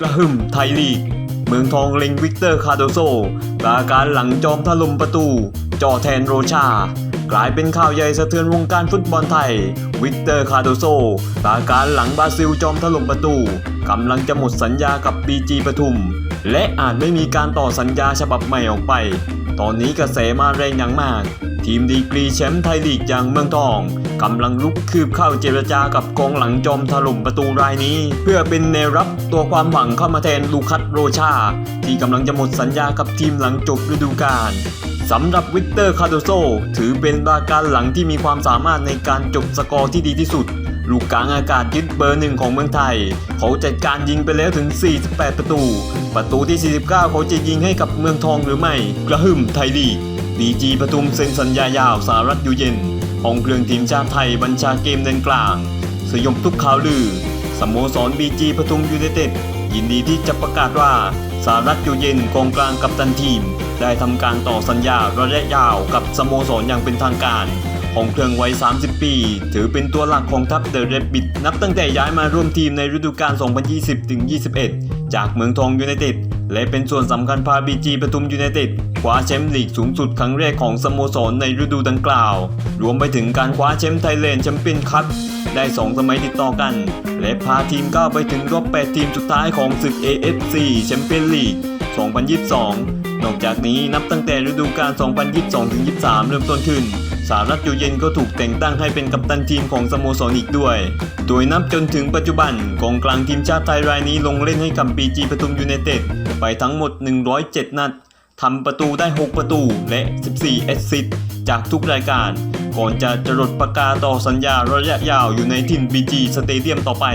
กระหึ่มไทยลีก เมืองทองเล็งวิกเตอร์คาโดโซปราการหลังจอมถล่มประตูจ่อแทนโรชา กลายเป็นข่าวใหญ่สะเทือนวงการฟุตบอลไทย วิกเตอร์คาโดโซปราการหลังบราซิลจอมถล่มประตูกำลังจะหมดสัญญากับบีจีปทุม และอาจไม่มีการต่อสัญญาฉบับใหม่ออกไป ตอนนี้กระแสมาแรงอย่างมาก ทีมดีกรีแชมป์ไทยลีกอย่างเมืองทองกำลังลุกคืบเข้าเจรจากับกองหลังจอมถล่มประตูรายนี้ เพื่อเป็นแนวรับตัวความหวังเข้ามาแทนลูคัสโรชา ที่กำลังจะหมดสัญญากับทีมหลังจบฤดูกาลสำหรับวิกเตอร์คาโดโซ ถือเป็นบาการหลังที่มีความสามารถในการจบสกอร์ที่ดีที่สุด ลูกกลางอากาศยึดเบอร์หนึ่งของเมืองไทย เขาจัดการยิงไปแล้วถึง 48 ประตู ประตูที่ 49 เขาจะยิงให้กับเมืองทองหรือไม่ กระหึ่มไทยลีกดีจีปทุมเซ็นสัญญายาวสารัฐอยู่เย็นห้องเครื่องทีมชาติไทยบัญชาเกมเดินกลาง สยบทุกข่าวลือ สโมสรบีจีปทุมยูไนเต็ดยินดีที่จะประกาศว่าสารัฐอยู่เย็นกองกลางกับตันทีม ได้ทำการต่อสัญญาระยะยาวกับสโมสรอย่างเป็นทางการ องเครื่องวัย 30 ปี ถือเป็นตัวหลักของทัพเดอะเรดบิดนับตั้งแต่ย้ายมาร่วมทีมในฤดูกาล 2020-21 จากเมืองทองยูไนเต็ด และเป็นส่วนสำคัญพาบีจีปทุมยูไนเต็ดคว้าแชมป์ลีกสูงสุดครั้งแรกของสโมสรในฤดูดังกล่าว รวมไปถึงการคว้าแชมป์ไทยแลนด์แชมเปี้ยนคัพได้ 2 สมัยติดต่อกัน และพาทีมก้าวไปถึงรอบ 8 ทีมสุดท้ายของศึก AFC แชมเปี้ยนลีก 2022 นอกจากนี้นับตั้งแต่ฤดูกาล 2022-23 เริ่มต้นขึ้น สารัตอยู่เย็นก็ถูกแต่งตั้งให้เป็นกัปตันทีมของสโมสรอีกด้วย โดยนับจนถึงปัจจุบันกองกลางทีมชาติไทยรายนี้ลงเล่นให้กับปีจีปทุมยูไนเต็ดไปทั้งหมด 107 นัดทำประตูได้ 6 ประตูและ 14 แอสซิสต์จากทุกรายการ ก่อนจะจรดปากกาต่อสัญญาระยะยาวอยู่ในทินบีจีสเตเดียมต่อไป